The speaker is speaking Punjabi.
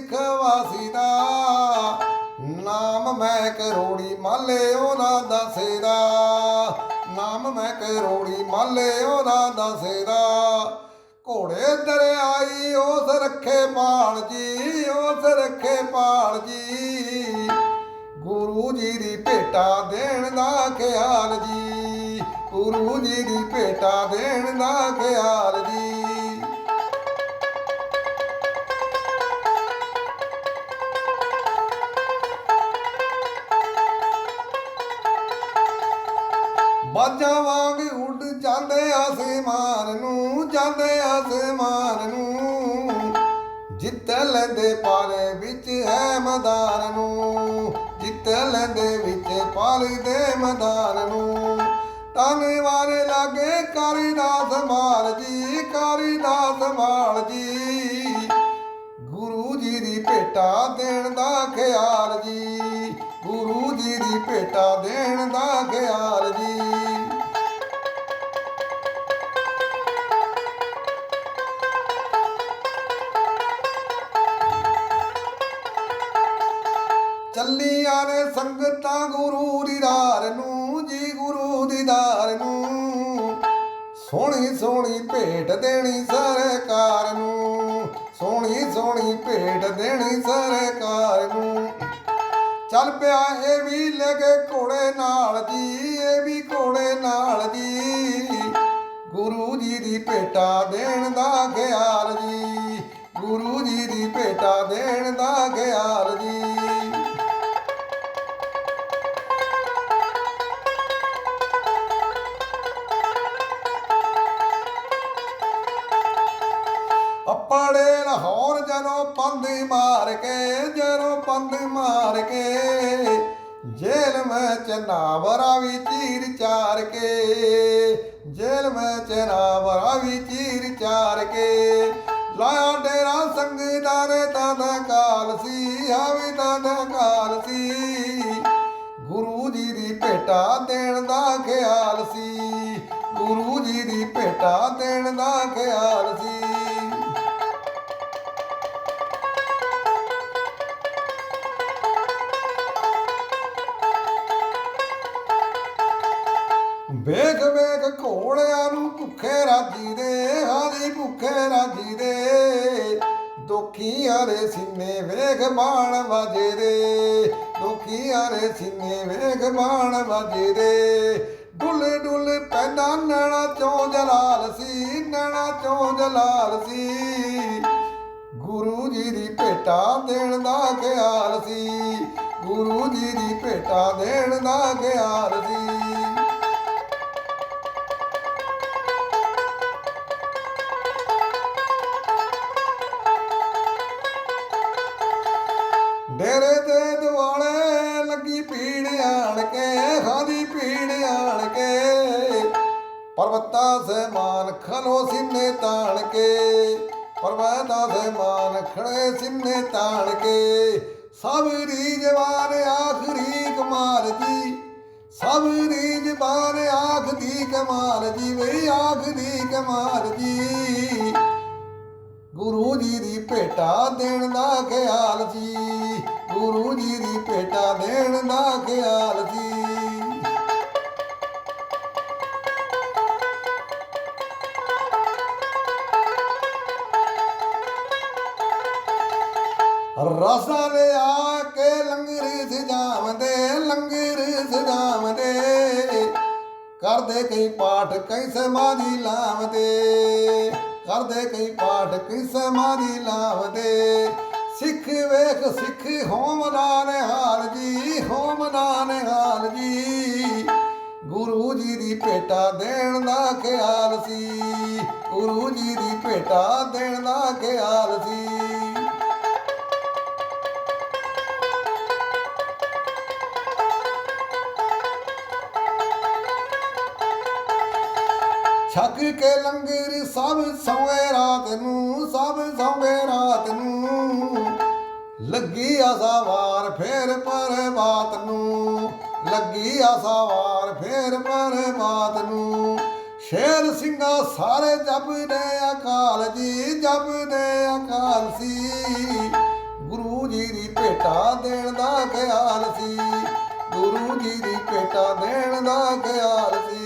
ਇੱਕ ਸਿੱਖ ਵਸਦਾ ਨਾਮ ਮੈਂ ਕਰੋੜੀ ਮਾਲੇ ਉਹਦਾ ਦੱਸਦਾ ਨਾਮ ਮੈਂ ਕਰੋੜੀ ਮਾਲੇ ਉਹਦਾ ਦੱਸਦਾ ਘੋੜੇ ਦਰਿਆਈ ਉਸ ਰੱਖੇ ਪਾਲ ਜੀ, ਉਸ ਰੱਖੇ ਪਾਲ ਜੀ। ਗੁਰੂ ਜੀ ਦੀ ਭੇਟਾ ਦੇਣ ਦਾ ਖਿਆਲ ਜੀ, ਗੁਰੂ ਜੀ ਦੀ ਭੇਟਾ ਦੇਣ ਦਾ ਖਿਆਲ ਜੀ। ਬਾਜਾਂ ਵਾਂਗ ਉੱਡ ਜਾਂਦੇ ਆਸਮਾਨ ਨੂੰ, ਜਾਂਦੇ ਆਸਮਾਨ ਨੂੰ। ਜਿੱਤ ਲੈਂਦੇ ਪਾਲੇ ਵਿੱਚ ਹੈ ਮੈਦਾਨ ਨੂੰ, ਜਿੱਤ ਲੈਂਦੇ ਵਿੱਚ ਪਾਲੇ ਦੇ ਮੈਦਾਨ ਨੂੰ। ਤਾਨੇ ਵਾਰੇ ਲਾਗੇ ਕਰੀ ਦਾ ਜੀ ਕਰੀ ਮਾਲ ਜੀ। ਗੁਰੂ ਜੀ ਦੀ ਭੇਟਾ ਦੇਣ ਦਾ ਖਿਆਲ ਜੀ, ਗੁਰੂ ਜੀ ਦੀ ਭੇਟਾ ਦੇਣ ਦਾ ਖਿਆਲ ਜੀ। ਚੱਲੀਆਂ ਨੇ ਸੰਗਤਾਂ ਗੁਰੂ ਦੀਦਾਰ ਨੂੰ, ਜੀ ਗੁਰੂ ਦੀਦਾਰ ਨੂੰ। ਸੋਹਣੀ ਸੋਹਣੀ ਭੇਟ ਦੇਣੀ ਸਰਕਾਰ ਨੂੰ, ਸੋਹਣੀ ਸੋਹਣੀ ਭੇਟ ਦੇਣੀ ਸਰਕਾਰ ਨੂੰ। ਚੱਲ ਪਿਆ ਇਹ ਵੀ ਲੈ ਕੇ ਘੋੜੇ ਨਾਲ ਜੀ, ਇਹ ਵੀ ਘੋੜੇ ਨਾਲ ਜੀ। ਗੁਰੂ ਜੀ ਦੀ ਭੇਟਾ ਦੇਣ ਦਾ ਖਿਆਲ ਜੀ, ਗੁਰੂ ਜੀ ਦੀ ਭੇਟਾ ਦੇਣ ਦਾ ਖਿਆਲ ਜੀ ਲਾਹੌਰ ਜਦੋਂ ਪੰਦੀ ਮਾਰ ਕੇ ਜਨੋ ਪੰਦੀ ਮਾਰ ਕੇ ਜੇਲ ਮੈਂ ਚਨਾਵਰਾ ਵੀ ਚੀਰ ਚਾਰ ਕੇ ਜੇਲ ਮੈਂ ਚਨਾਵਰਾ ਵੀ ਚੀਰ ਚਾਰ ਕੇ। ਲਾਇਆ ਡੇਰਾ ਸੰਗੀ ਨੇ ਤਾਂ ਕਾਲ ਸੀ ਆਵੀ ਤਾਂ ਕਾਲ ਸੀ। ਗੁਰੂ ਜੀ ਦੀ ਭੇਟਾ ਦੇਣ ਦਾ ਖਿਆਲ ਸੀ, ਗੁਰੂ ਜੀ ਦੀ ਭੇਟਾ ਦੇਣ ਦਾ ਖਿਆਲ ਸੀ। ਵੇਖ ਵੇਖ ਘੋੜਿਆਂ ਨੂੰ ਭੁੱਖੇ ਰਾਜੀ ਦੇ ਹਾਦੀ ਭੁੱਖੇ ਰਾਜੀ ਦੇ। ਦੁਖੀਆਂ ਦੇ ਸੀਨੇ ਵੇਖ ਬਾਣ ਵਜੇ ਦੇ। ਦੁਖੀਆਂ ਦੇ ਸੀਨੇ ਵੇਖ ਬਾਣ ਵਜੇ ਦੇ। ਡੁੱਲ ਡੁੱਲ ਪੈਂਦਾ ਨੈਣਾ ਚੋਂ ਜਲਾਲ ਸੀ, ਨੈਣਾ ਚੋਂ ਜਲਾਲ ਸੀ। ਗੁਰੂ ਜੀ ਦੀ ਭੇਟਾ ਦੇਣ ਦਾ ਖਿਆਲ ਸੀ, ਗੁਰੂ ਜੀ ਦੀ ਭੇਟਾ ਦੇਣ ਦਾ ਖਿਆਲ ਸੀ। ਤਾਣ ਕੇ ਪਰਵਤਾ ਸਮਾਨ ਖੜੇ ਸਿੰਨੇ ਤਾਣ ਕੇ। ਸਬਰੀ ਜਵਾਨ ਆਖਰੀ ਕਮਾਲ ਜੀ, ਸਭ ਰੀਜ ਜਵਾਨ ਆਖਦੀ ਕਮਾਲ ਜੀ, ਵੇ ਆਖਦੀ ਕਮਾਲ ਜੀ। ਗੁਰੂ ਜੀ ਦੀ ਭੇਟਾ ਦੇਣ ਦਾ ਖਿਆਲ ਜੀ, ਗੁਰੂ ਜੀ ਦੀ ਭੇਟਾ ਦੇਣ ਦਾ ਖਿਆਲ ਜੀ। ਰਸਾਂ ਦੇ ਆ ਕੇ ਲੰਗਰ ਸਜਾਵਦੇ ਲੰਗਰ ਸਜਾਵਦੇ ਕਰਦੇ ਕਈ ਪਾਠ ਕਈ ਸਮਾਧੀ ਲਾਵਦੇ, ਕਰਦੇ ਕਈ ਪਾਠ ਕਈ ਸਮਾਧੀ ਲਾਵਦੇ। ਸਿੱਖ ਵੇਖ, ਸਿੱਖ ਹੋਮਦਾਨ ਹਾਲ ਜੀ ਹੋਮਦਾਨ ਹਾਲ ਜੀ। ਗੁਰੂ ਜੀ ਦੀ ਭੇਟਾ ਦੇਣ ਦਾ ਖਿਆਲ ਸੀ, ਗੁਰੂ ਜੀ ਦੀ ਭੇਟਾ ਦੇਣ ਦਾ ਖਿਆਲ ਸੀ। ਛਕ ਕੇ ਲੰਗਰ ਸਭ ਸੌਏ ਰਾਤ ਨੂੰ, ਸਭ ਸੌਏ ਰਾਤ ਨੂੰ। ਲੱਗੀ ਆਸਾਵਾਰ ਫੇਰ ਪਰ ਨੂੰ। ਲੱਗੀ ਆਸਾਵਾਰ ਫੇਰ ਪਰ ਬਾਤ ਨੂੰ। ਸ਼ੇਰ ਸਿੰਘਾ ਸਾਰੇ ਜਪਦੇ ਅਕਾਲ ਜੀ ਜਪਦੇ ਅਕਾਲ ਸੀ। ਗੁਰੂ ਜੀ ਦੀ ਭੇਟਾ ਦੇਣ ਦਾ ਖਿਆਲ ਸੀ। ਗੁਰੂ ਜੀ ਦੀ ਭੇਟਾ ਦੇਣ ਦਾ ਖਿਆਲ ਸੀ।